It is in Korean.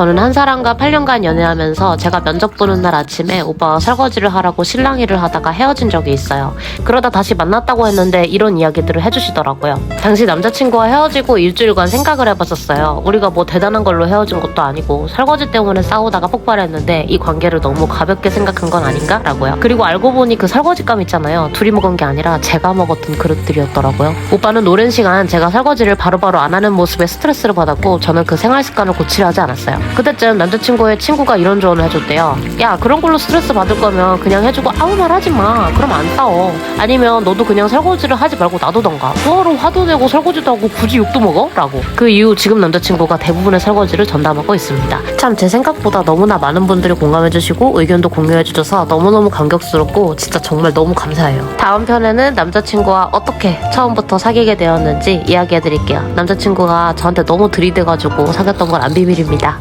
저는 한 사람과 8년간 연애하면서 제가 면접 보는 날 아침에 오빠가 설거지를 하라고 실랑이를 하다가 헤어진 적이 있어요. 그러다 다시 만났다고 했는데 이런 이야기들을 해주시더라고요. 당시 남자친구와 헤어지고 일주일간 생각을 해봤었어요. 우리가 뭐 대단한 걸로 헤어진 것도 아니고 설거지 때문에 싸우다가 폭발했는데 이 관계를 너무 가볍게 생각한 건 아닌가? 라고요. 그리고 알고 보니 그 설거지감 있잖아요. 둘이 먹은 게 아니라 제가 먹었던 그릇들이었더라고요. 오빠는 오랜 시간 제가 설거지를 바로바로 안 하는 모습에 스트레스를 받았고 저는 그 생활 습관을 고치려 하지 않았어요. 그때쯤 남자친구의 친구가 이런 조언을 해줬대요. 야 그런 걸로 스트레스 받을 거면 그냥 해주고 아무 말 하지 마. 그럼 안 싸워. 아니면 너도 그냥 설거지를 하지 말고 놔두던가. 뭐하러 화도 내고 설거지도 하고 굳이 욕도 먹어? 라고. 그 이후 지금 남자친구가 대부분의 설거지를 전담하고 있습니다. 참 제 생각보다 너무나 많은 분들이 공감해주시고 의견도 공유해주셔서 너무너무 감격스럽고 진짜 정말 너무 감사해요. 다음 편에는 남자친구와 어떻게 처음부터 사귀게 되었는지 이야기해드릴게요. 남자친구가 저한테 너무 들이대가지고 사귀었던 건안 비밀입니다.